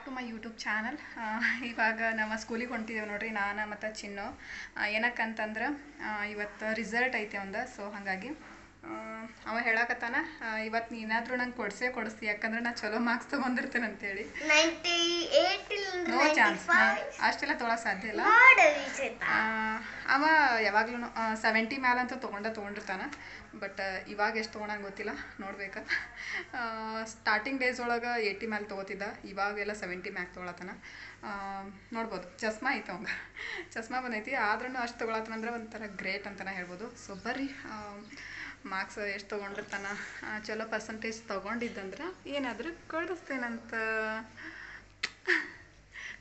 Back to my YouTube channel ಇವಾಗ ನಾವು ಸ್ಕೂಲಿಗೆ ಹೊಂಟಿದ್ದೇವೆ ನೋಡ್ರಿ, ನಾನು ಮತ್ತು ಚಿನ್ನು. ಏನಕ್ಕಂತಂದ್ರೆ ಇವತ್ತು ರಿಸಲ್ಟ್ ಐತೆ ಒಂದು ಸೊ ಹಾಗಾಗಿ ಅವ ಹೇಳಕತ್ತಾನ ಇವತ್ತು ನೀನಾದರೂ ನಂಗೆ ಕೊಡ್ಸೆ ಕೊಡಿಸ್ತಿ ಯಾಕಂದ್ರೆ ನಾ ಚಲೋ ಮಾರ್ಕ್ಸ್ ತಗೊಂಡಿರ್ತೇನೆ ಅಂತೇಳಿ. ನೋ ಚಾನ್ಸ್ ಅಷ್ಟೆಲ್ಲ ತೊಗೊಳಕ್ಕೆ ಸಾಧ್ಯ ಇಲ್ಲ. ಅವ ಯಾವಾಗ್ಲೂ ಸೆವೆಂಟಿ ಮ್ಯಾಲಂತೂ ತೊಗೊಂಡ ತೊಗೊಂಡಿರ್ತಾನೆ ಬಟ್ ಇವಾಗ ಎಷ್ಟು ತೊಗೊಂಡಂಗೆ ಗೊತ್ತಿಲ್ಲ ನೋಡ್ಬೇಕ. ಸ್ಟಾರ್ಟಿಂಗ್ ಡೇಸ್ ಒಳಗೆ ಏಯ್ಟಿ ಮ್ಯಾಲ್ ತೊಗೋತಿದ್ದ ಇವಾಗೆಲ್ಲ ಸೆವೆಂಟಿ ಮ್ಯಾಕ್ ತೊಗೊಳತನ ನೋಡ್ಬೋದು ಚಸ್ಮಾ ಐತೆ ಅವಂಗೆ. ಚಸ್ಮಾ ಬಂದೈತಿ ಆದ್ರೂ ಅಷ್ಟು ತೊಗೊಳತನಂದ್ರೆ ಒಂಥರ ಗ್ರೇಟ್ ಅಂತಲೇ ಹೇಳ್ಬೋದು. ಸೊ ಬರ್ರಿ ಮಾರ್ಕ್ಸ್ ಎಷ್ಟು ತೊಗೊಂಡಿರ್ತಾನ ಚಲೋ ಪರ್ಸಂಟೇಜ್ ತೊಗೊಂಡಿದ್ದಂದ್ರೆ ಏನಾದರೂ ಕೊಡಿಸ್ತೇನಂತ,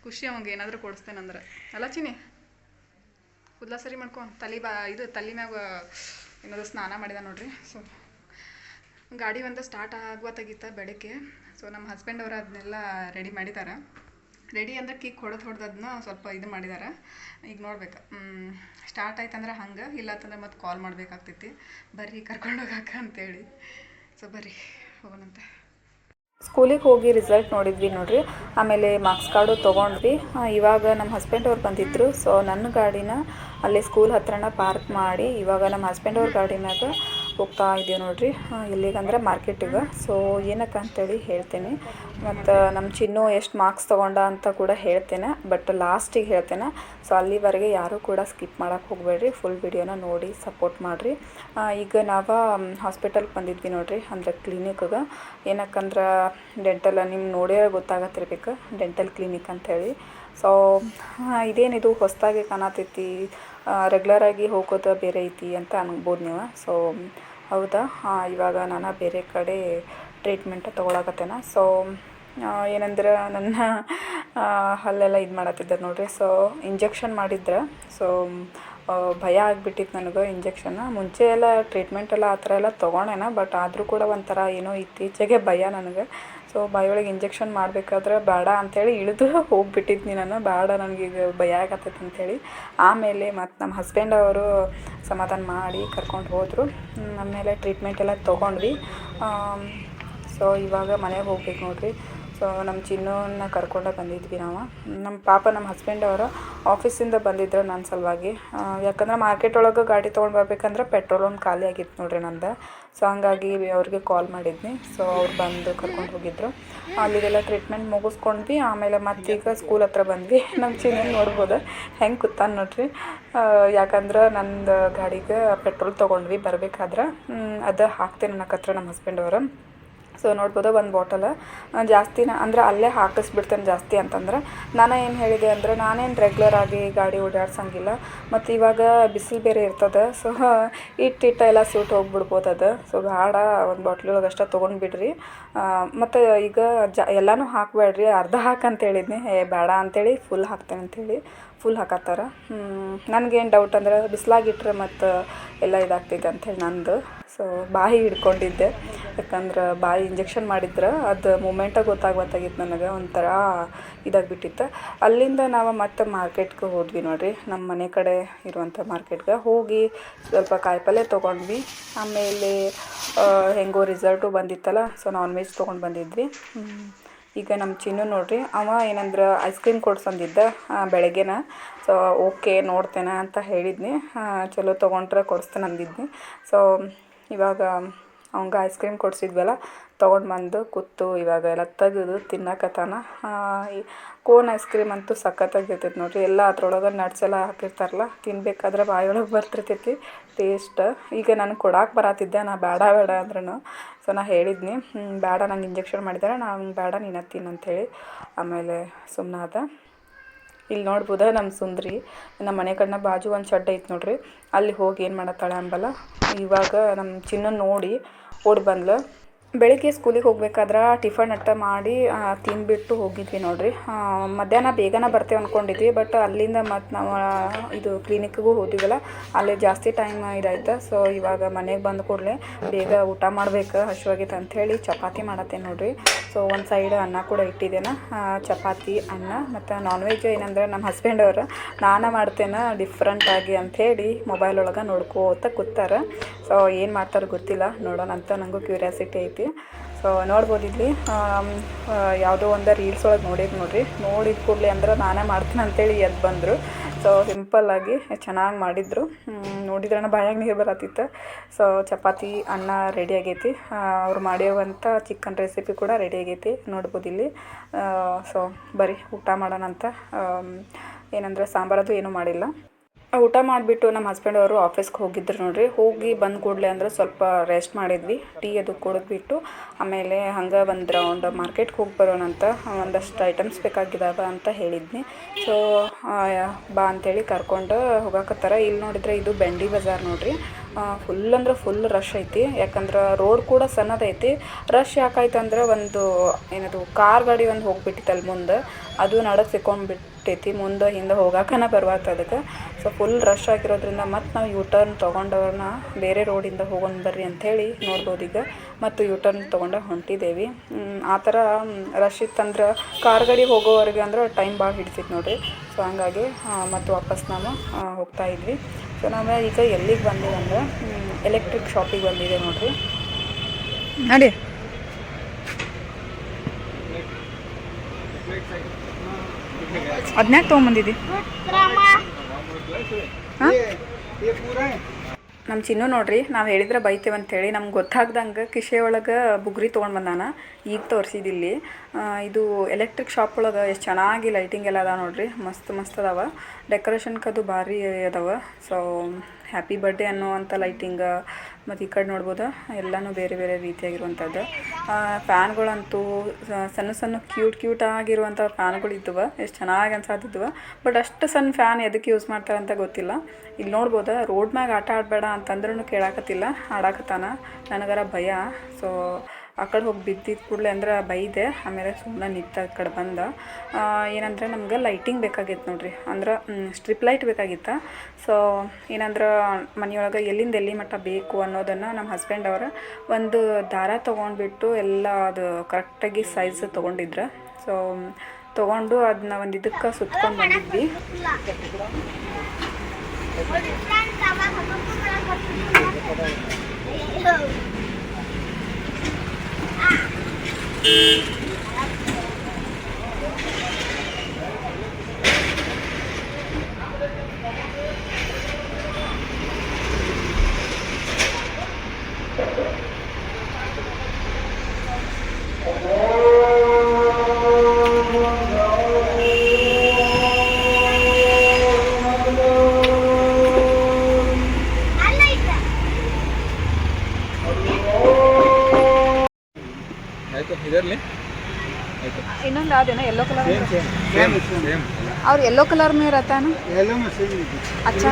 ಖುಷಿ ಅವಂಗೆ ಏನಾದರೂ ಕೊಡಿಸ್ತೇನಂದ್ರೆ. ಅಲ್ಲ ಚಿನಿ ಕೂದಲ ಸರಿ ಮಾಡ್ಕೊ, ತಲೆ ಬಾ, ಇದು ತಲೆ ಮ್ಯಾಗ ಏನಾದ್ರು ಸ್ನಾನ ಮಾಡಿದ ನೋಡ್ರಿ. ಸೊ ಗಾಡಿ ಒಂದು ಸ್ಟಾರ್ಟ್ ಆಗುವ ತೆಗೀತ ಬೆಳಗ್ಗೆ. ಸೊ ನಮ್ಮ ಹಸ್ಬೆಂಡ್ ಅವರು ಅದನ್ನೆಲ್ಲ ರೆಡಿ ಮಾಡಿದ್ದಾರೆ ರೆಡಿ ಅಂದ್ರೆ ಕಿಕ್ ಹೊಡೆದು ಹೊಡೆದು ಅದನ್ನ ಸ್ವಲ್ಪ ಇದು ಮಾಡಿದಾರೆ. ಈಗ ನೋಡ್ಬೇಕು. ಸ್ಟಾರ್ಟ್ ಆಯ್ತಂದ್ರೆ ಹಂಗೆ ಇಲ್ಲ ಅಂತಂದ್ರೆ ಮತ್ತೆ ಕಾಲ್ ಮಾಡ್ಬೇಕಾಗ್ತೈತಿ. ಬರ್ರಿ ಕರ್ಕೊಂಡು ಹೋಗಾಕ ಅಂತೇಳಿ. ಸೊ ಬರ್ರಿ ಹೋಗೋಣಂತೆ ಸ್ಕೂಲಿಗೆ ಹೋಗಿ ರಿಸಲ್ಟ್ ನೋಡಿದ್ವಿ ನೋಡ್ರಿ. ಆಮೇಲೆ ಮಾರ್ಕ್ಸ್ ಕಾರ್ಡು ತೊಗೊಂಡ್ವಿ. ಇವಾಗ ನಮ್ಮ ಹಸ್ಬೆಂಡ್ ಅವ್ರು ಬಂದಿದ್ದರು ಸೊ ನನ್ನ ಗಾಡಿನ ಅಲ್ಲಿ ಸ್ಕೂಲ್ ಹತ್ರನ ಪಾರ್ಕ್ ಮಾಡಿ ಇವಾಗ ನಮ್ಮ ಹಸ್ಬೆಂಡ್ ಅವ್ರ ಗಾಡಿ ಮ್ಯಾಗ ಹೋಗ್ತಾ ಇದ್ದೀವಿ ನೋಡ್ರಿ. ಎಲ್ಲಿಗಂದ್ರೆ ಮಾರ್ಕೆಟಿಗೆ ಸೊ ಏನಕ್ಕೆ ಅಂತೇಳಿ ಹೇಳ್ತೇನೆ. ಮತ್ತು ನಮ್ಮ ಚಿನ್ನು ಎಷ್ಟು ಮಾರ್ಕ್ಸ್ ತೊಗೊಂಡ ಅಂತ ಕೂಡ ಹೇಳ್ತೇನೆ. ಬಟ್ ಲಾಸ್ಟಿಗೆ ಹೇಳ್ತೇನೆ. ಸೊ ಅಲ್ಲಿವರೆಗೆ ಯಾರೂ ಕೂಡ ಸ್ಕಿಪ್ ಮಾಡೋಕ್ಕೆ ಹೋಗಬೇಡ್ರಿ. ಫುಲ್ ವಿಡಿಯೋನ ನೋಡಿ ಸಪೋರ್ಟ್ ಮಾಡಿರಿ. ಈಗ ನಾವು ಹಾಸ್ಪಿಟಲ್ಗೆ ಬಂದಿದ್ವಿ ನೋಡ್ರಿ. ಅಂದ್ರೆ ಕ್ಲಿನಿಕ್ಗೆ ಏನಕ್ಕಂದ್ರೆ ಡೆಂಟಲ್ ನಿಮ್ಗೆ ನೋಡಿದ್ರೆ ಗೊತ್ತಾಗತ್ತಿರ್ಬೇಕು. ಡೆಂಟಲ್ ಕ್ಲಿನಿಕ್ ಅಂಥೇಳಿ ಸೊ ಇದೇನಿದು ಹೊಸದಾಗಿ ಕಾಣತೈತಿ. ರೆಗ್ಯುಲರಾಗಿ ಹೋಗೋದು ಬೇರೆ ಐತಿ ಅಂತ ಅನ್ಬೋದು ನೀವು. ಸೊ ಹೌದಾ? ಹಾಂ ಇವಾಗ ನಾನು ಬೇರೆ ಕಡೆ ಟ್ರೀಟ್ಮೆಂಟ್ ತೊಗೊಳಕತ್ತೇನ. ಸೊ ಏನಂದ್ರೆ ನನ್ನ ಹಲ್ಲೆಲ್ಲ ಇದು ಮಾಡತ್ತಿದ್ದಾರೆ ನೋಡ್ರಿ. ಸೊ ಇಂಜೆಕ್ಷನ್ ಮಾಡಿದ್ರೆ. ಸೊ ಭಯ ಆಗಿಬಿಟ್ಟಿತ್ತು ನನಗೆ ಇಂಜೆಕ್ಷನ್ ಮುಂಚೆ ಎಲ್ಲ ಟ್ರೀಟ್ಮೆಂಟ್ ಎಲ್ಲ ಆ ಥರ ಎಲ್ಲ ತೊಗೊಂಡೇನ ಬಟ್ ಆದರೂ ಕೂಡ ಒಂಥರ ಏನೋ ಇತ್ತೀಚೆಗೆ ಭಯ ನನಗೆ. ಸೊ ಬಾಯಿಯೊಳಗೆ ಇಂಜೆಕ್ಷನ್ ಮಾಡಬೇಕಾದ್ರೆ ಬೇಡ ಅಂಥೇಳಿ ಇಳಿದು ಹೋಗಿಬಿಟ್ಟಿದ್ನಿ ನಾನು. ಬೇಡ ನನಗೀಗ ಭಯ ಆಗತ್ತೈತೆ ಅಂಥೇಳಿ. ಆಮೇಲೆ ಮತ್ತು ನಮ್ಮ ಹಸ್ಬೆಂಡ್ ಅವರು ಸಮಾಧಾನ ಮಾಡಿ ಕರ್ಕೊಂಡು ಹೋದರು. ಆಮೇಲೆ ಟ್ರೀಟ್ಮೆಂಟ್ ಎಲ್ಲ ತೊಗೊಂಡ್ವಿ. ಸೊ ಇವಾಗ ಮನೆಗೆ ಹೋಗ್ಬೇಕು ನೋಡ್ರಿ. ಸೊ ನಮ್ಮ ಚಿನ್ನವನ್ನು ಕರ್ಕೊಂಡೇ ಬಂದಿದ್ವಿ ನಾವು. ನಮ್ಮ ಪಾಪ ನಮ್ಮ ಹಸ್ಬೆಂಡ್ ಅವರು ಆಫೀಸಿಂದ ಬಂದಿದ್ರು ನನ್ನ ಸಲುವಾಗಿ. ಯಾಕಂದ್ರೆ ಮಾರ್ಕೆಟ್ ಒಳಗೆ ಗಾಡಿ ತೊಗೊಂಡು ಬರ್ಬೇಕಂದ್ರೆ ಪೆಟ್ರೋಲ್ ಒಂದು ಖಾಲಿ ಆಗಿತ್ತು ನೋಡ್ರಿ ನಂದು. ಸೊ ಹಂಗಾಗಿ ಅವ್ರಿಗೆ ಕಾಲ್ ಮಾಡಿದ್ನಿ. ಸೊ ಅವ್ರು ಬಂದು ಕರ್ಕೊಂಡು ಹೋಗಿದ್ರು. ಅಲ್ಲಿಗೆಲ್ಲ ಟ್ರೀಟ್ಮೆಂಟ್ ಮುಗಿಸ್ಕೊಂಡ್ವಿ. ಆಮೇಲೆ ಮತ್ತೀಗ ಸ್ಕೂಲ್ ಹತ್ರ ಬಂದ್ವಿ. ನಮ್ಮ ಚಿನ್ನ ನೋಡ್ಬೋದು. ಹೆಂಗೆ ಕೂತಾನ ನೋಡ್ರಿ. ಯಾಕಂದ್ರೆ ನಂದು ಗಾಡಿಗೆ ಪೆಟ್ರೋಲ್ ತೊಗೊಂಡ್ವಿ ಬರಬೇಕಾದ್ರೆ. ಅದು ಹಾಕ್ತೇನೆ ಹತ್ರ ನಮ್ಮ ಹಸ್ಬೆಂಡ್ ಅವರು. ಸೊ ನೋಡ್ಬೋದು ಒಂದು ಬಾಟಲ್ ಜಾಸ್ತಿನ ಅಂದ್ರೆ ಅಲ್ಲೇ ಹಾಕಿಸ್ಬಿಡ್ತೇನೆ ಜಾಸ್ತಿ ಅಂತಂದ್ರೆ. ನಾನು ಏನು ಹೇಳಿದೆ ಅಂದರೆ ನಾನೇನು ರೆಗ್ಯುಲರ್ ಆಗಿ ಗಾಡಿ ಓಡಾಡ್ಸಂಗಿಲ್ಲ. ಮತ್ತು ಇವಾಗ ಬಿಸಿಲು ಬೇರೆ ಇರ್ತದೆ. ಸೊ ಇಟ್ಟಿಟ್ಟ ಎಲ್ಲ ಸೂಟ್ ಹೋಗ್ಬಿಡ್ಬೋದು ಅದು. ಸೊ ಬೇಡ ಒಂದು ಬಾಟ್ಲೊಳಗೆ ಅಷ್ಟೇ ತೊಗೊಂಡು ಬಿಡ್ರಿ ಮತ್ತು ಈಗ ಜ ಎಲ್ಲನೂ ಹಾಕಬೇಡ್ರಿ ಅರ್ಧ ಹಾಕಂತ ಹೇಳಿದ್ನಿ. ಏ ಬೇಡ ಅಂತೇಳಿ ಫುಲ್ ಹಾಕ್ತೇನೆ ಅಂತೇಳಿ ಫುಲ್ ಹಾಕತ್ತಾರ. ನನಗೇನು ಡೌಟ್ ಅಂದ್ರೆ ಬಿಸಿಲಾಗಿಟ್ರೆ ಮತ್ತು ಎಲ್ಲ ಇದಾಗ್ತಿದೆ ಅಂಥೇಳಿ ನಂದು. ಸೊ ಬಾಯಿ ಹಿಡ್ಕೊಂಡಿದ್ದೆ. ಯಾಕಂದ್ರೆ ಬಾಯಿ ಇಂಜೆಕ್ಷನ್ ಮಾಡಿದ್ರೆ ಅದು ಮೂಮೆಂಟಾಗಿ ಗೊತ್ತಾಗ್ಬತ್ತಾಗಿತ್ತು ನನಗೆ ಒಂಥರ ಇದಾಗಿಬಿಟ್ಟಿತ್ತು. ಅಲ್ಲಿಂದ ನಾವು ಮತ್ತೆ ಮಾರ್ಕೆಟ್ಗೆ ಹೋದ್ವಿ ನೋಡಿರಿ. ನಮ್ಮ ಮನೆ ಕಡೆ ಇರುವಂಥ ಮಾರ್ಕೆಟ್ಗೆ ಹೋಗಿ ಸ್ವಲ್ಪ ಕಾಯಿಪಲ್ಲೆ ತೊಗೊಂಡ್ವಿ. ಆಮೇಲೆ ಆ, ಹೆಂಗೋ ರಿಸಲ್ಟು ಬಂದಿತ್ತಲ್ಲ ಸೊ ನಾನ್ ವೆಜ್ ತೊಗೊಂಡು ಬಂದಿದ್ವಿ. ಈಗ ನಮ್ಮ ಚಿನ್ನು ನೋಡಿರಿ ಅವ ಏನಂದ್ರೆ ಐಸ್ ಕ್ರೀಮ್ ಕೊಡ್ಸಂದಿದ್ದ ಬೆಳಗ್ಗೆನ. ಸೊ ಓಕೆ ನೋಡ್ತೇನೆ ಅಂತ ಹೇಳಿದ್ನಿ. ಚಲೋ ತೊಗೊಂಡ್ರೆ ಕೊಡಿಸ್ತೇನೆ ಅಂದಿದ್ನಿ. ಸೊ ಇವಾಗ ಅವಂಗೆ ಐಸ್ ಕ್ರೀಮ್ ಕೊಡಿಸಿದ್ವಲ್ಲ, ತೊಗೊಂಡು ಬಂದು ಕೂತು ಇವಾಗ ಎಲ್ಲ ತೆಗೆದು ತಿನ್ನಕತ್ತಾನ ಕೋನ್ ಐಸ್ ಕ್ರೀಮ್ ಅಂತೂ ಸಖತ್ತಾಗಿರ್ತೈತೆ ನೋಡಿರಿ. ಎಲ್ಲ ಅದ್ರೊಳಗೆ ನಟ್ಸ್ ಎಲ್ಲ ಹಾಕಿರ್ತಾರಲ್ಲ, ತಿನ್ಬೇಕಾದ್ರೆ ಬಾಯೊಳಗೆ ಬರ್ತಿರ್ತೈತಿ. ಟೇಸ್ಟ್ ಈಗ ನಾನು ಕೊಡಕ್ಕೆ ಬರತ್ತಿದ್ದೆ ನಾ ಬೇಡ ಬೇಡ ಅಂದ್ರೂ ಸೊ ನಾ ಹೇಳಿದ್ನಿ ಬೇಡ, ನಂಗೆ ಇಂಜೆಕ್ಷನ್ ಮಾಡಿದ್ದಾರೆ ನಾನು ಬೇಡ, ನೀನು ತಿನ್ನು ಆಮೇಲೆ ಸುಮ್ಮನಾದ ಇಲ್ಲಿ ನೋಡ್ಬೋದ ನಮ್ಮ ಸುಂದ್ರಿ. ನಮ್ಮ ಮನೆ ಕಡೆನ ಬಾಜು ಒಂದು ಶೆಡ್ ಐತೆ ನೋಡ್ರಿ. ಅಲ್ಲಿ ಹೋಗಿ ಏನು ಮಾಡತ್ತಾಳೆ ಅಂಬಲ್ಲ. ಇವಾಗ ನಮ್ಮ ಚಿನ್ನ ನೋಡಿ ಓಡಿ ಬಂದ್ಲು. ಬೆಳಿಗ್ಗೆ ಸ್ಕೂಲಿಗೆ ಹೋಗ್ಬೇಕಾದ್ರೆ ಟಿಫನ್ ಅಟ್ಟ ಮಾಡಿ ತಿಂದುಬಿಟ್ಟು ಹೋಗಿದ್ವಿ ನೋಡಿರಿ. ಮಧ್ಯಾಹ್ನ ಬೇಗನೆ ಬರ್ತೇವೆ ಅಂದ್ಕೊಂಡಿದ್ವಿ ಬಟ್ ಅಲ್ಲಿಂದ ಮತ್ತು ನಾವು ಇದು ಕ್ಲಿನಿಕ್ಗೂ ಹೋದಿವಲ್ಲ ಅಲ್ಲಿ ಜಾಸ್ತಿ ಟೈಮ್ ಇದಾಯ್ತು. ಸೊ ಇವಾಗ ಮನೆಗೆ ಬಂದ ಕೂಡಲೇ ಬೇಗ ಊಟ ಮಾಡ್ಬೇಕು ಹಶ್ವಾಗೈತೆ ಅಂಥೇಳಿ ಚಪಾತಿ ಮಾಡತ್ತೆ ನೋಡಿರಿ. ಸೊ ಒಂದು ಸೈಡ್ ಅನ್ನ ಕೂಡ ಇಟ್ಟಿದ್ದೇನೆ. ಚಪಾತಿ, ಅನ್ನ ಮತ್ತು ನಾನ್ ವೆಜ್ ಏನಂದ್ರೆ ನಮ್ಮ ಹಸ್ಬೆಂಡ್ ಅವರು. ನಾನು ಮಾಡ್ತೇನೆ ಡಿಫ್ರೆಂಟಾಗಿ ಅಂಥೇಳಿ ಮೊಬೈಲ್ ಒಳಗೆ ನೋಡ್ಕೋತ ಕೂತಾರೆ. ಸೊ ಏನು ಮಾಡ್ತಾರೆ ಗೊತ್ತಿಲ್ಲ ನೋಡೋಣ ಅಂತ ನನಗೂ ಕ್ಯೂರಿಯಾಸಿಟಿ ಐತಿ. ಸೊ ನೋಡ್ಬೋದು ಇಲ್ಲಿ. ಯಾವುದೋ ಒಂದು ರೀಲ್ಸ್ ಒಳಗೆ ನೋಡಿದ್ ನೋಡ್ರಿ. ನೋಡಿದ ಕೂಡಲೇ ಅಂದ್ರೆ ನಾನೇ ಮಾಡ್ತೀನಿ ಅಂತೇಳಿ ಎದ್ದು ಬಂದರು. ಸೊ ಸಿಂಪಲ್ಲಾಗಿ ಚೆನ್ನಾಗಿ ಮಾಡಿದ್ರು. ನೋಡಿದ್ರೆ ನೋಡಿದ್ರಣ ಬಾಯಾಗ ನೀರು ಬರತ್ತಿತ್ತು. ಸೊ ಚಪಾತಿ, ಅನ್ನ ರೆಡಿ ಆಗೈತಿ. ಅವ್ರು ಮಾಡಿರುವಂಥ ಚಿಕನ್ ರೆಸಿಪಿ ಕೂಡ ರೆಡಿ ಆಗೈತಿ. ನೋಡ್ಬೋದು ಇಲ್ಲಿ. ಸೊ ಬರೀ ಊಟ ಮಾಡೋಣ ಅಂತ ಏನಂದ್ರೆ ಸಾಂಬಾರದು ಏನೂ ಮಾಡಿಲ್ಲ. ಊಟ ಮಾಡಿಬಿಟ್ಟು ನಮ್ಮ ಹಸ್ಬೆಂಡ್ ಅವರು ಆಫೀಸ್ಗೆ ಹೋಗಿದ್ರು ನೋಡ್ರಿ. ಹೋಗಿ ಬಂದ ಕೂಡಲೇ ಅಂದ್ರೆ ಸ್ವಲ್ಪ ರೆಸ್ಟ್ ಮಾಡಿದ್ವಿ. ಟೀ ಅದು ಕುಡಿದ್ಬಿಟ್ಟು ಆಮೇಲೆ ಹಂಗೆ ಒಂದು ರೌಂಡ್ ಮಾರ್ಕೆಟ್ಗೆ ಹೋಗಿ ಬರೋಣ ಅಂತ ಒಂದಷ್ಟು ಐಟಮ್ಸ್ ಬೇಕಾಗಿದ್ದಾವೆ ಅಂತ ಹೇಳಿದ್ನಿ. ಸೊ ಬಾ ಅಂಥೇಳಿ ಕರ್ಕೊಂಡು ಹೋಗಾಕತ್ತಾರ. ಇಲ್ಲಿ ನೋಡಿದ್ರೆ ಇದು ಬೆಂಡಿ ಬಜಾರ್ ನೋಡ್ರಿ. ಫುಲ್ ಅಂದ್ರೆ ಫುಲ್ ರಶ್ ಐತಿ. ಯಾಕಂದ್ರೆ ರೋಡ್ ಕೂಡ ಸಣ್ಣದೈತಿ ರಶ್ ಯಾಕಾಯ್ತಂದ್ರೆ ಒಂದು ಏನದು ಕಾರ್ ಗಾಡಿ ಒಂದು ಹೋಗ್ಬಿಟ್ಟಿತ್ತು ಅಲ್ಲಿ ಮುಂದೆ. ಅದು ನಡಕ್ಕೆ ಸಿಕ್ಕೊಂಡ್ಬಿಟ್ಟೈತಿ. ಮುಂದೆ ಹಿಂದೆ ಹೋಗಾಕನ ಬರ್ಬಾರ್ದು ಅದಕ್ಕೆ. ಸೊ ಫುಲ್ ರಶ್ ಆಗಿರೋದ್ರಿಂದ ಮತ್ತು ನಾವು ಯೂ ಟರ್ನ್ ತೊಗೊಂಡವ್ರನ್ನ ಬೇರೆ ರೋಡಿಂದ ಹೋಗೋಣ ಬರ್ರಿ ಅಂಥೇಳಿ ನೋಡ್ಬೋದು ಈಗ ಮತ್ತು ಯೂ ಟರ್ನ್ ತೊಗೊಂಡು ಹೊಂಟಿದ್ದೇವೆ ಆ ಥರ ರಶ್ ಇತ್ತಂದ್ರೆ ಕಾರ್ ಗಾಡಿ ಹೋಗೋವರೆಗೆ ಅಂದ್ರೆ ಟೈಮ್ ಭಾಳ ಹಿಡಿತೈತೆ ನೋಡಿರಿ. ಸೊ ಹಂಗಾಗಿ ಮತ್ತು ವಾಪಸ್ ನಾವು ಹೋಗ್ತಾ ಇದ್ವಿ. ಸೊ ನಾವು ಈಗ ಎಲ್ಲಿಗೆ ಬಂದಿದೆ ಅಂದ್ರೆ ಎಲೆಕ್ಟ್ರಿಕ್ ಶಾಪಿಗೆ ಬಂದಿದೆ ನೋಡಿರಿ. ನಡಿ. ಅದನ್ನ ತೊಗೊಂಬಂದಿದ್ದಿ ನಮ್ಮ ಚಿನ್ನು ನೋಡ್ರಿ ನಾವು ಹೇಳಿದ್ರೆ ಬೈತೇವೆ ಅಂತೇಳಿ. ನಮ್ಗೆ ಗೊತ್ತಾಗ್ದಂಗೆ ಕಿಶೆ ಒಳಗೆ ಬುಗ್ರಿ ತೊಗೊಂಡು ಬಂದಾನ. ಈಗ ತೋರಿಸಿದಿಲ್ಲಿ. ಇದು ಎಲೆಕ್ಟ್ರಿಕ್ ಶಾಪ್ ಒಳಗೆ ಎಷ್ಟು ಚೆನ್ನಾಗಿ ಲೈಟಿಂಗ್ ಎಲ್ಲ ಅದಾವ ನೋಡ್ರಿ. ಮಸ್ತ್ ಮಸ್ತ್ ಅದಾವ. ಡೆಕೋರೇಷನ್ಕದು ಭಾರಿ ಅದಾವ. ಸೊ ಹ್ಯಾಪಿ ಬರ್ಡೇ ಅನ್ನುವಂಥ ಲೈಟಿಂಗ್ ಮತ್ತು ಈ ಕಡೆ ನೋಡ್ಬೋದು? ಎಲ್ಲನೂ ಬೇರೆ ಬೇರೆ ರೀತಿಯಾಗಿರುವಂಥದ್ದು ಫ್ಯಾನ್ಗಳಂತೂ ಸಣ್ಣ ಸಣ್ಣ ಕ್ಯೂಟ್ ಕ್ಯೂಟ್ ಆಗಿರುವಂಥ ಫ್ಯಾನ್ಗಳು ಇದ್ದವು ಎಷ್ಟು ಚೆನ್ನಾಗಿ ಅನ್ಸಾತಿದ್ವು ಬಟ್ ಅಷ್ಟು ಸಣ್ಣ ಫ್ಯಾನ್ ಎದಕ್ಕೆ ಯೂಸ್ ಮಾಡ್ತಾರೆ ಅಂತ ಗೊತ್ತಿಲ್ಲ. ಇಲ್ಲಿ ನೋಡ್ಬೋದು? ರೋಡ್ ಮ್ಯಾಗ ಆಟ ಆಡಬೇಡ ಅಂತಂದ್ರೂ ಕೇಳಾಕತ್ತಿಲ್ಲ. ಆಡಾಕತ್ತಾನ. ನನಗರ ಭಯ. ಸೊ ಆ ಕಡೆ ಹೋಗಿ ಬಿದ್ದಿದ್ದ ಕೂಡಲೇ ಅಂದ್ರೆ ಬೈದೆ ಆಮೇಲೆ ಸುಮ್ಮನೆ ನಿಂತ ಆ ಕಡೆ ಬಂದ. ಏನಂದ್ರೆ ನಮ್ಗೆ ಲೈಟಿಂಗ್ ಬೇಕಾಗಿತ್ತು ನೋಡ್ರಿ. ಅಂದ್ರೆ ಸ್ಟ್ರಿಪ್ ಲೈಟ್ ಬೇಕಾಗಿತ್ತು? ಸೊ ಏನಂದ್ರೆ ಮನೆಯೊಳಗೆ ಎಲ್ಲಿಂದ ಎಲ್ಲಿ ಮಟ್ಟ ಬೇಕು ಅನ್ನೋದನ್ನು ನಮ್ಮ ಹಸ್ಬೆಂಡ್ ಅವರ ಒಂದು ದಾರ ತೊಗೊಂಡ್ಬಿಟ್ಟು ಎಲ್ಲ ಅದು ಕರೆಕ್ಟಾಗಿ ಸೈಜ್ ತೊಗೊಂಡಿದ್ರು. ಸೊ ತೊಗೊಂಡು ಅದನ್ನ ಒಂದು ಇದಕ್ಕೆ ಸುತ್ಕೊಂಡು ಬಂದಿದ್ವಿ. ಆಯ್ತು ಇದರಲ್ಲಿ ಆಯ್ತು ಇನ್ನೊಂದು ಅದೇನೋ ಎಲ್ಲೋ ಕಲರ್ ಸೇಮ್ ಸೇಮ್ ಅವ್ರು ಎಲ್ಲೋ ಕಲರ್ में रहता है ना येलो में सेम अच्छा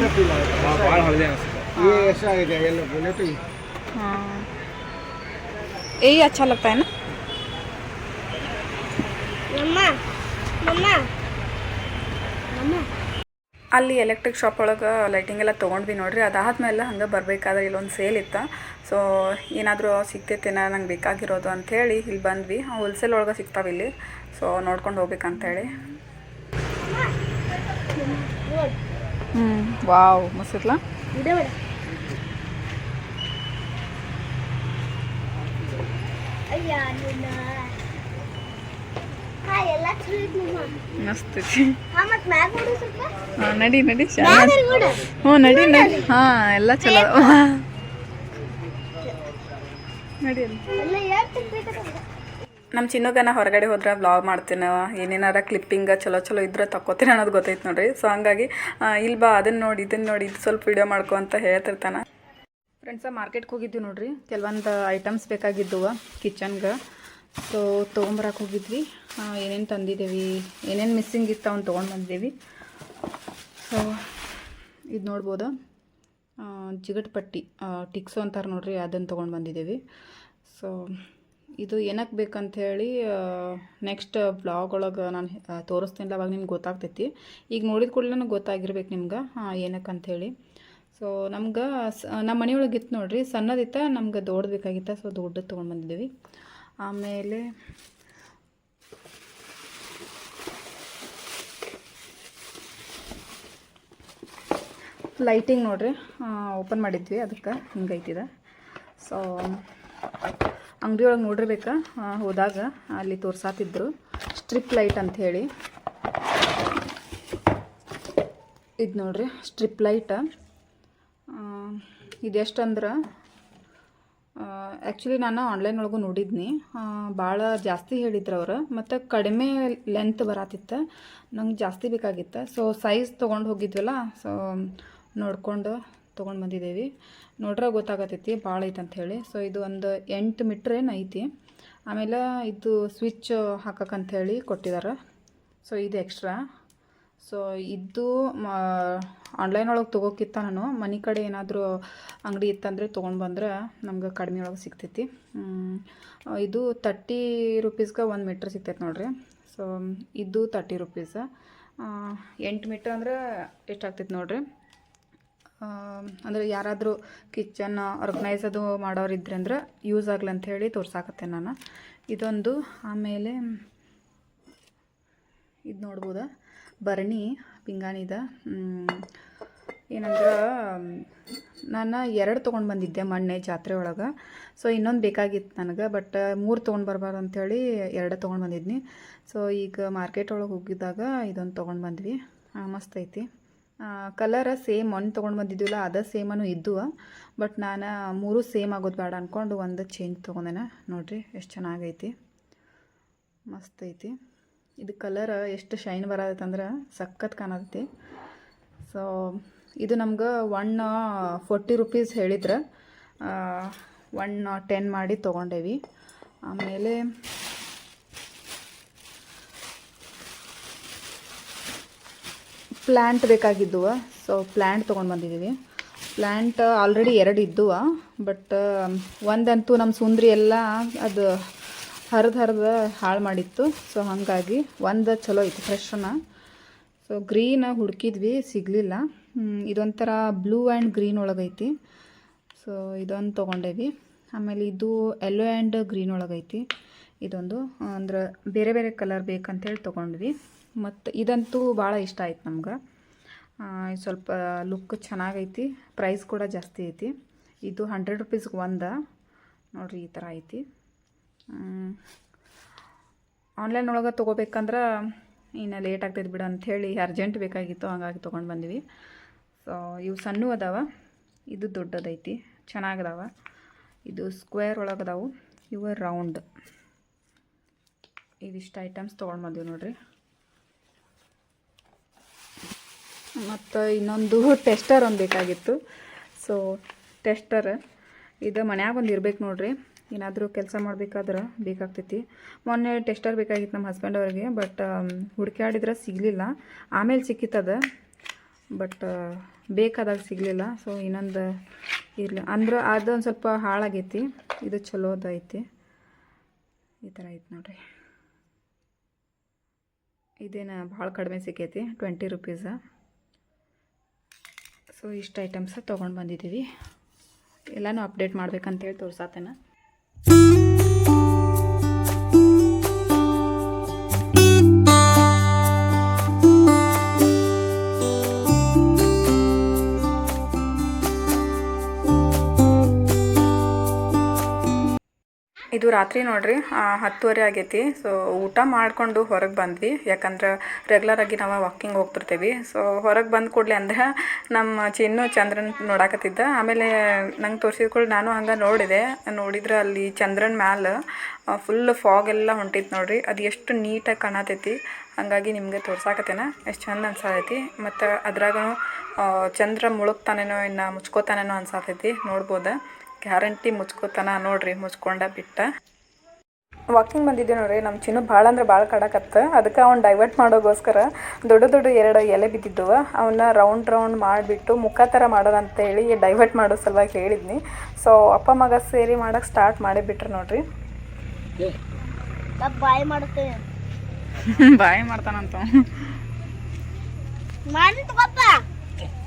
ಭಾಳ ಹಳದಿ ಅನಿಸುತ್ತೆ ये ऐसा है क्या येलो बोले तो ये हाँ यही अच्छा लगता है ना मम्मा मम्मा मम्मा ಅಲ್ಲಿ ಎಲೆಕ್ಟ್ರಿಕ್ ಶಾಪ್ ಒಳಗೆ ಲೈಟಿಂಗ್ ಎಲ್ಲ ತೊಗೊಂಡ್ವಿ ನೋಡ್ರಿ. ಅದಾದ್ಮೇಲೆ ಹಂಗೆ ಬರಬೇಕಾದ್ರೆ ಇಲ್ಲೊಂದು ಸೇಲ್ ಇತ್ತು. ಸೊ ಏನಾದರೂ ಸಿಗ್ತೈತೇನ ನಂಗೆ ಬೇಕಾಗಿರೋದು ಅಂಥೇಳಿ ಇಲ್ಲಿ ಬಂದ್ವಿ. ಹೋಲ್ಸೇಲ್ ಒಳಗೆ ಸಿಗ್ತಾವೆ ಇಲ್ಲಿ. ಸೊ ನೋಡ್ಕೊಂಡು ಹೋಗ್ಬೇಕಂತೇಳಿ ಹ್ಞೂ ವಾವ್ ಬಿಡ ಅಯ್ಯ ನಿನ್ನ ಹಾ ಎಲ್ಲ ಚಲೋ ಐತಿ ಮಮ್ಮ ಮಸ್ತ್ ಹಾ ನೋಡು ನಡಿ ಹ್ಞೂ ನಡಿ ನಡಿ. ಹಾಂ ಎಲ್ಲ ಚಲೋ. ನಡಿ. ನಮ್ಮ ಚಿನ್ನಗನ ಹೊರಗಡೆ ಹೋದ್ರೆ ಬ್ಲಾಗ್ ಮಾಡ್ತೀನಿ. ಏನೇನಾರ ಕ್ಲಿಪ್ಪಿಂಗ್ ಚಲೋ ಚಲೋ ಇದ್ರೆ ತಕ್ಕೋತೀನಿ ಅನ್ನೋದು ಗೊತ್ತೈತೆ ನೋಡ್ರಿ. ಸೊ ಹಂಗಾಗಿ ಇಲ್ಲಿ ಬಾ ಅದನ್ನು ನೋಡಿ ಇದನ್ನು ನೋಡಿ ಇದು ಸ್ವಲ್ಪ ವಿಡಿಯೋ ಮಾಡ್ಕೊ ಅಂತ ಹೇಳ್ತಿರ್ತಾನೆ. ಫ್ರೆಂಡ್ಸ ಮಾರ್ಕೆಟ್ಗೆ ಹೋಗಿದ್ವಿ ನೋಡ್ರಿ. ಕೆಲವೊಂದು ಐಟಮ್ಸ್ ಬೇಕಾಗಿದ್ದವು ಕಿಚನ್ಗೆ ಸೊ ತೊಗೊಂಬರಕ್ಕೆ ಹೋಗಿದ್ವಿ. ಏನೇನು ತಂದಿದ್ದೇವೆ ಏನೇನು ಮಿಸ್ಸಿಂಗ್ ಇತ್ತು ಅವ್ನು ತೊಗೊಂಡು ಬಂದಿದ್ದೀವಿ ಸೊ ಇದು ನೋಡ್ಬೋದು? ಜಿಗಟ್ ಪಟ್ಟಿ ಟಿಕ್ಸು ಅಂತಾರೆ ನೋಡ್ರಿ ಅದನ್ನು ತೊಗೊಂಡು ಬಂದಿದ್ದೀವಿ ಸೊ ಇದು ಏನಕ್ಕೆ ಬೇಕಂತ ಹೇಳಿ ನೆಕ್ಸ್ಟ್ ಬ್ಲಾಗ್ ಒಳಗೆ ನಾನು ತೋರಿಸ್ತೀನಿ ಅವಾಗ ನಿಮ್ಗೆ ಗೊತ್ತಾಗ್ತೈತಿ. ಈಗ ನೋಡಿದ ಕೂಡಲೇ ನನಗೆ ಗೊತ್ತಾಗಿರ್ಬೇಕು ನಿಮ್ಗೆ ಏನಕ್ಕೆ ಅಂಥೇಳಿ ಸೊ ನಮ್ಗೆ ನಮ್ಮ ಮನೆಯೊಳಗೆ ಇತ್ತು ನೋಡ್ರಿ, ಸಣ್ಣದಿತ್ತ, ನಮ್ಗೆ ದೊಡ್ಡದು ಬೇಕಾಗಿತ್ತು, ಸೊ ದೊಡ್ಡದು ತೊಗೊಂಡು ಬಂದಿದ್ದೀವಿ ಆಮೇಲೆ ಲೈಟಿಂಗ್ ನೋಡ್ರಿ. ಓಪನ್ ಮಾಡಿದ್ವಿ, ಅದಕ್ಕೆ ಹಿಂಗೈತಿದೆ ಸೊ ಅಂಗಡಿಯೊಳಗೆ ನೋಡಿರ್ಬೇಕಾ ಹೋದಾಗ ಅಲ್ಲಿ ತೋರ್ಸಾತಿದ್ರು. ಸ್ಟ್ರಿಪ್ ಲೈಟ್ ಅಂತ ಹೇಳಿ. ಇದು ನೋಡ್ರಿ, ಸ್ಟ್ರಿಪ್ ಲೈಟ. ಇದೆಷ್ಟು ಅಂದ್ರೆ ಆ್ಯಕ್ಚುಲಿ ನಾನು ಆನ್ಲೈನ್ ಒಳಗೂ ನೋಡಿದ್ನಿ. ಭಾಳ ಜಾಸ್ತಿ ಹೇಳಿದ್ರು ಅವರು. ಮತ್ತು ಕಡಿಮೆ ಲೆಂತ್ ಬರತ್ತಿತ್ತು ನಂಗೆ ಜಾಸ್ತಿ ಬೇಕಾಗಿತ್ತು. ಸೊ ಸೈಜ್ ತೊಗೊಂಡು ಹೋಗಿದ್ವಲ್ಲ ಸೊ ನೋಡ್ಕೊಂಡು ತೊಗೊಂಡು ಬಂದಿದ್ದೇವೆ ನೋಡ್ರೆ ಗೊತ್ತಾಗತ್ತೈತಿ ಭಾಳ ಐತೆ ಅಂತ ಹೇಳಿ. ಸೊ ಇದು ಒಂದು ಎಂಟು ಮೀಟ್ರೇನು ಐತಿ. ಆಮೇಲೆ ಇದು ಸ್ವಿಚ್ ಹಾಕಕ್ಕಂಥೇಳಿ ಕೊಟ್ಟಿದ್ದಾರೆ ಸೊ ಇದು ಎಕ್ಸ್ಟ್ರಾ ಸೊ ಇದು ಆನ್ಲೈನ್ ಒಳಗೆ ತೊಗೋಕಿತ್ತ ನಾನು. ಮನೆ ಕಡೆ ಏನಾದರೂ ಅಂಗಡಿ ಇತ್ತಂದರೆ ತೊಗೊಂಡು ಬಂದ್ರೆ ನಮ್ಗೆ ಕಡಿಮೆ ಒಳಗೆ ಸಿಗ್ತೈತಿ. ಇದು ತರ್ಟಿ ರುಪೀಸ್ಗೆ ಒಂದು ಮೀಟ್ರ್ ಸಿಗ್ತೈತೆ ನೋಡ್ರಿ. ಸೊ ಇದು ತರ್ಟಿ ರುಪೀಸ್ ಎಂಟು ಮೀಟ್ರ್ ಅಂದ್ರೆ ಎಷ್ಟಾಗ್ತೈತೆ ನೋಡ್ರಿ? ಅಂದರೆ ಯಾರಾದರೂ ಕಿಚನ್ ಆರ್ಗನೈಸ್ ಅದು ಮಾಡೋರು ಇದ್ರೆ ಅಂದ್ರೆ ಯೂಸ್ ಆಗಲಿ ಅಂತ ಹೇಳಿ ತೋರ್ಸಾಕತ್ತೆ ನಾನು. ಇದೊಂದು, ಆಮೇಲೆ, ಇದು ನೋಡ್ಬೋದ? ಭರಣಿ ಪಿಂಗಾಣಿದ ಏನಂದ್ರೆ, ನಾನು ಎರಡು ತೊಗೊಂಡು ಬಂದಿದ್ದೆ ಮೊನ್ನೆ ಜಾತ್ರೆ ಒಳಗೆ. ಸೊ ಇನ್ನೊಂದು ಬೇಕಾಗಿತ್ತು ನನಗೆ ಬಟ್ ಮೂರು ತೊಗೊಂಡು ಬರಬಾರ್ದು ಅಂಥೇಳಿ ಎರಡು ತೊಗೊಂಡು ಬಂದಿದ್ನಿ. ಸೊ ಈಗ ಮಾರ್ಕೆಟ್ ಒಳಗೆ ಹೋಗಿದ್ದಾಗ ಇದೊಂದು ತೊಗೊಂಡು ಬಂದ್ವಿ. ಮಸ್ತ್ ಐತಿ. ಕಲರ ಸೇಮ್ ಒಂದು ತೊಗೊಂಡು ಬಂದಿದ್ವಿಲ್ಲ, ಅದ ಸೇಮನು ಇದ್ವು. ಬಟ್ ನಾನು ಮೂರು ಸೇಮ್ ಆಗೋದು ಬೇಡ ಅಂದ್ಕೊಂಡು ಒಂದು ಚೇಂಜ್ ತೊಗೊಂಡೆನ. ನೋಡಿರಿ, ಎಷ್ಟು ಚೆನ್ನಾಗೈತಿ. ಮಸ್ತ್ ಐತಿ. ಇದು ಕಲರ್ ಎಷ್ಟು ಶೈನ್ ಬರತ್ತಂದ್ರೆ ಸಖತ್ ಕಾಣತೈತಿ. ಸೊ ಇದು ನಮ್ಗೆ ಒನ್ ಫೋರ್ಟಿ ರುಪೀಸ್ ಹೇಳಿದ್ರೆ ಒನ್ ಟೆನ್ ಮಾಡಿ ತೊಗೊಂಡೇವಿ. ಆಮೇಲೆ ಪ್ಲ್ಯಾಂಟ್ ಬೇಕಾಗಿದ್ದುವ ಸೊ ಪ್ಲ್ಯಾಂಟ್ ತೊಗೊಂಡು ಬಂದಿದ್ದೀವಿ ಪ್ಲ್ಯಾಂಟ್ ಆಲ್ರೆಡಿ ಎರಡು ಇದ್ದುವ ಬಟ್ ಒಂದಂತೂ ನಮ್ಮ ಸುಂದ್ರಿ ಎಲ್ಲ ಅದು ಹರಿದು ಹರಿದು ಹಾಳು ಮಾಡಿತ್ತು. ಸೊ ಹಾಗಾಗಿ ಒಂದು ಚಲೋ ಇತ್ತು ಫ್ರೆಶನ ಸೊ ಗ್ರೀನ್ ಹುಡುಕಿದ್ವಿ, ಸಿಗಲಿಲ್ಲ. ಇದೊಂಥರ ಬ್ಲೂ ಆ್ಯಂಡ್ ಗ್ರೀನ್ ಒಳಗೈತಿ. ಸೊ ಇದೊಂದು ತೊಗೊಂಡೇವಿ. ಆಮೇಲೆ ಇದು ಯೆಲ್ಲೋ ಆ್ಯಂಡ್ ಗ್ರೀನ್ ಒಳಗೈತಿ. ಇದೊಂದು, ಅಂದ್ರೆ ಬೇರೆ ಬೇರೆ ಕಲರ್ ಬೇಕಂತೇಳಿ ತೊಗೊಂಡ್ವಿ. ಮತ್ತು ಇದಂತೂ ಭಾಳ ಇಷ್ಟ ಆಯ್ತು ನಮ್ಗೆ. ಸ್ವಲ್ಪ ಲುಕ್ ಚೆನ್ನಾಗೈತಿ ಪ್ರೈಸ್ ಕೂಡ ಜಾಸ್ತಿ ಐತಿ. ಇದು ಹಂಡ್ರೆಡ್ ರುಪೀಸ್ಗೆ ಒಂದು. ನೋಡಿರಿ ಈ ಥರ ಐತಿ. ಆನ್ಲೈನ್ ಒಳಗೆ ತೊಗೋಬೇಕಂದ್ರೆ ಇನ್ನು ಲೇಟ್ ಆಗ್ತೈತೆ ಬಿಡು ಅಂಥೇಳಿ ಅರ್ಜೆಂಟ್ ಬೇಕಾಗಿತ್ತು, ಹಂಗಾಗಿ ತೊಗೊಂಡು ಬಂದ್ವಿ. ಸೊ ಇವು ಸಣ್ಣ ಅದಾವ, ಇದು ದೊಡ್ಡದೈತಿ, ಚೆನ್ನಾಗದಾವ. ಇದು ಸ್ಕ್ವೇರ್ ಒಳಗದಾವು, ಇವು ರೌಂಡ್ ಇದಿಷ್ಟು ಐಟಮ್ಸ್ ತೊಗೊಂಡು ಬಂದೀವಿ ನೋಡ್ರಿ. ಮತ್ತು ಇನ್ನೊಂದು ಟೆಸ್ಟರ್ ಒಂದು ಬೇಕಾಗಿತ್ತು. ಸೊ ಟೆಸ್ಟರ್ ಇದು ಮನ್ಯಾಗ ಒಂದು ಇರ್ಬೇಕು ನೋಡ್ರಿ. ಏನಾದರೂ ಕೆಲಸ ಮಾಡಬೇಕಾದ್ರೆ ಬೇಕಾಗ್ತೈತಿ. ಮೊನ್ನೆ ಟೆಸ್ಟರ್ ಬೇಕಾಗಿತ್ತು ನಮ್ಮ ಹಸ್ಬೆಂಡ್ ಅವ್ರಿಗೆ ಬಟ್ ಹುಡುಕಾಡಿದ್ರೆ ಸಿಗಲಿಲ್ಲ. ಆಮೇಲೆ ಸಿಕ್ಕಿತ್ತದ ಬಟ್ ಬೇಕಾದಾಗ ಸಿಗಲಿಲ್ಲ. ಸೊ ಇನ್ನೊಂದು ಇರಲಿ, ಅಂದ್ರೆ ಅದೊಂದು ಸ್ವಲ್ಪ ಹಾಳಾಗೈತಿ. ಇದು ಚಲೋದೈತಿ. ಈ ಥರ ಐತೆ ನೋಡಿರಿ. ಇದೇನು ಭಾಳ ಕಡಿಮೆ ಸಿಕ್ಕೈತಿ ಟ್ವೆಂಟಿ ರುಪೀಸ ಸೊ ಇಷ್ಟು ಐಟಮ್ಸ್ ತೊಗೊಂಡು ಬಂದಿದ್ದೀವಿ ಎಲ್ಲನೂ ಅಪ್ಡೇಟ್ ಮಾಡ್ಬೇಕಂತೇಳಿ ತೋರ್ಸಾತೇನೆ. ಇದು ರಾತ್ರಿ ನೋಡ್ರಿ ಹತ್ತುವರೆ ಆಗೈತಿ. ಸೊ ಊಟ ಮಾಡಿಕೊಂಡು ಹೊರಗೆ ಬಂದ್ವಿ. ಯಾಕಂದ್ರೆ ರೆಗ್ಯುಲರ್ ಆಗಿ ನಾವು ವಾಕಿಂಗ್ ಹೋಗ್ತಿರ್ತೀವಿ. ಸೊ ಹೊರಗೆ ಬಂದ ಕೂಡಲೇ ಅಂದ್ರೆ ನಮ್ಮ ಚಿನ್ನು ಚಂದ್ರನ್ ನೋಡಾಕತ್ತಿದ್ದ. ಆಮೇಲೆ ನಂಗೆ ತೋರಿಸಿದ ಕೂಡ ನಾನು ಹಂಗೆ ನೋಡಿದೆ. ನೋಡಿದ್ರೆ ಅಲ್ಲಿ ಚಂದ್ರನ ಮ್ಯಾಲೆ ಫುಲ್ ಫಾಗ್ ಎಲ್ಲ ಹೊಂಟಿತ್ತು ನೋಡ್ರಿ. ಅದು ಎಷ್ಟು ನೀಟಾಗಿ ಕಾಣತೈತಿ. ಹಾಗಾಗಿ ನಿಮಗೆ ತೋರ್ಸಾಕತ್ತೇನ. ಎಷ್ಟು ಚಂದ ಅನ್ಸಾತೈತಿ. ಮತ್ತು ಅದ್ರಾಗ ಚಂದ್ರ ಮುಳುಗ್ತಾನೇನೋ ಇನ್ನು ಮುಚ್ಕೋತಾನೇನೋ ಅನ್ಸಾತೈತಿ. ನೋಡ್ಬೋದು. ಗ್ಯಾರಂಟಿ ಮುಚ್ಕೋತಾನ ನೋಡ್ರಿ ಮುಚ್ಕೊಂಡ ಬಿಟ್ಟ. ವಾಕಿಂಗ್ ಬಂದಿದ್ದೆ ನೋಡ್ರಿ ನಮ್ಮ ಚಿನ್ನು ಭಾಳ ಅಂದ್ರೆ ಭಾಳ ಕಡಕತ್ತ. ಅದಕ್ಕೆ ಅವ್ನು ಡೈವರ್ಟ್ ಮಾಡೋಗೋಸ್ಕರ ದೊಡ್ಡ ದೊಡ್ಡ ಎರಡು ಎಲೆ ಬಿದ್ದಿದ್ದವು. ಅವನ್ನ ರೌಂಡ್ ರೌಂಡ್ ಮಾಡಿಬಿಟ್ಟು ಮುಖ ಥರ ಮಾಡೋದಂತ ಹೇಳಿ ಡೈವರ್ಟ್ ಮಾಡೋ ಸಲುವಾಗಿ ಹೇಳಿದ್ನಿ. ಸೊ ಅಪ್ಪ ಮಗ ಸೇರಿ ಮಾಡೋಕೆ ಸ್ಟಾರ್ಟ್ ಮಾಡಿಬಿಟ್ರು ನೋಡ್ರಿ. ಬಾಯಿ ಮಾಡುತ್ತೇನೆ ಬಾಯಿ ಮಾಡ್ತಾನಂತ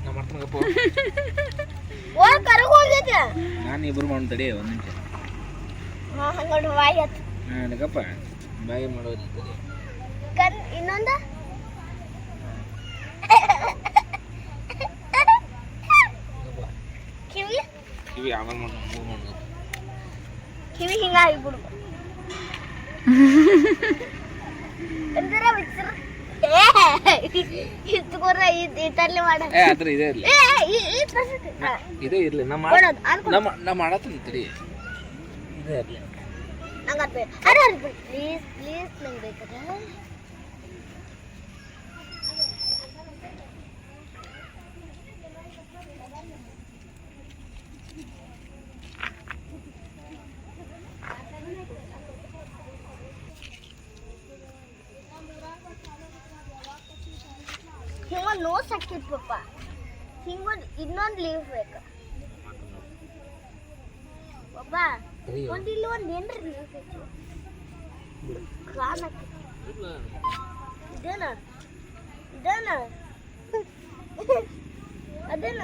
ನಾ ಮಾಡ್ತಾನಪ್ಪ ಓ ಕರಗ ಹೋಗೈತೆ ನಾನು ಇಬ್ರು ಮಾಡೋಣ ತಡಿ ಒಂದು ನಿಮಿಷ. ಹಾ ಹಂಗೊಂಡು ಬಾಯ್ ನನಗಪ್ಪ ಬಾಯಿ ಮಾಡೋದು ತಡಿ. ಕಣ್ ಇನ್ನೊಂದು? ಕಿವಿ? ಕಿವಿ ಆಮೇಲೆ ಮಾಡೋಣ ಮೂರು ಕಿವಿ ಹಿಂಗಾಗಿ ಬಿಡು ಎಂದರ ಇದೇ ಇರ್ಲಿ. ಇದೇ ಇರ್ಲಿ. ನಮ್ಮ ಕೊಡೋದು, ಅನ್ಕೊಡು. ನಮ್ಮ ನಮ್ಮ ಮಾಡತ್ತೀನಿ ತಡಿ ಇದೇ ಇರ್ಲಿ. ನಂಗೆ ಅರೆ ಪ್ಲೀಸ್ ಪ್ಲೀಸ್ ನಂಗೆ ಬೇಕಾದ್ರೆ ಹಿಂಗೊಂದು ನೋಸ್ ಪಪ್ಪ. ಹಿಂಗೊಂದು ಇನ್ನೊಂದು ಲೀವ್ ಬೇಕು. ಪಪ್ಪ ಸರಿ ಒಂದ್ ಇಲ್ಲಿ ಒಂದ್ ಏನ್ರಿ ಲೀವ್ ಬೇಕು. ಕಾನ್ ಇದೇನ ಇದೇನ ಅದೇನ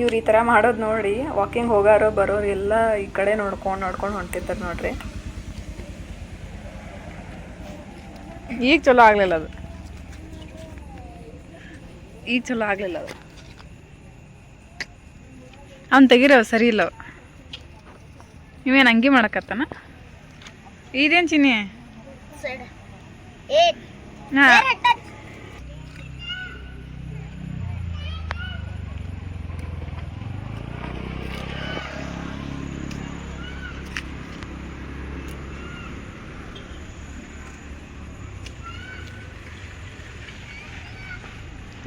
ಇವ್ರು ಈ ಥರ ಮಾಡೋದು ನೋಡಿ ವಾಕಿಂಗ್ ಹೋಗಾರೋ ಬರೋರು ಎಲ್ಲ ಈ ಕಡೆ ನೋಡ್ಕೊಂಡು ನೋಡ್ಕೊಂಡು ಹೊಂಟಿರ್ತಾರೆ ನೋಡ್ರಿ. ಈಗ ಚಲೋ ಆಗಲಿಲ್ಲ ಅದು. ಈಗ ಚಲೋ ಆಗಲಿಲ್ಲ ಅದು. ಅವ್ನು ತೆಗಿರವ ಸರಿ ಇಲ್ಲ ನೀವೇನು ಇವೇನು ಹಂಗೆ ಮಾಡಕತ್ತಾನ? ಇದೇನು ಚಿನ್ನಿ? ಹಾಂ.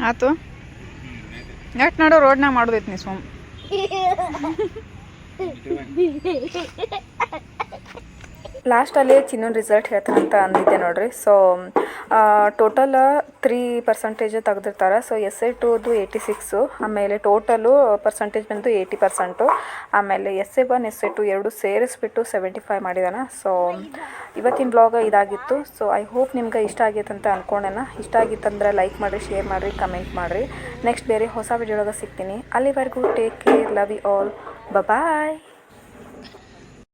ಆತು ನೆಟ್ ನೋಡೋ ರೋಡ್ನಾಗ ಮಾಡೋದೈತಿ ನೀ ಸುಮ್ ಲಾಸ್ಟಲ್ಲಿ ಚಿನ್ನೂನ್ ರಿಸಲ್ಟ್ ಹೇಳ್ತಾನಂತ ಅಂದಿದ್ದೆ ನೋಡಿರಿ. ಸೊ ಟೋಟಲ್ ತ್ರೀ ಪರ್ಸೆಂಟೇಜ್ ತೆಗೆದಿರ್ತಾರೆ. ಸೊ ಎಸ್ ಎ ಟೂದು ಏಯ್ಟಿ ಸಿಕ್ಸು ಆಮೇಲೆ ಟೋಟಲು ಪರ್ಸೆಂಟೇಜ್ ಬಂದು ಏಯ್ಟಿ ಪರ್ಸೆಂಟು ಆಮೇಲೆ S A one S A two ಎರಡು ಸೇರಿಸ್ಬಿಟ್ಟು ಸೆವೆಂಟಿ ಫೈವ್ ಮಾಡಿದಾನೆ. ಸೊ ಇವತ್ತಿನ ಬ್ಲಾಗ್ ಇದಾಗಿತ್ತು. ಸೊ ಐ ಹೋಪ್ ನಿಮ್ಗೆ ಇಷ್ಟ ಆಗೈತೆ ಅಂತ ಅಂದ್ಕೊಂಡೇನ ಇಷ್ಟ ಆಗಿತ್ತಂದ್ರೆ ಲೈಕ್ ಮಾಡಿರಿ ಶೇರ್ ಮಾಡಿರಿ ಕಮೆಂಟ್ ಮಾಡಿರಿ. ನೆಕ್ಸ್ಟ್ ಬೇರೆ ಹೊಸ ವಿಡಿಯೋದಾಗ ಸಿಗ್ತೀನಿ. ಅಲ್ಲಿವರೆಗೂ take care love you all bye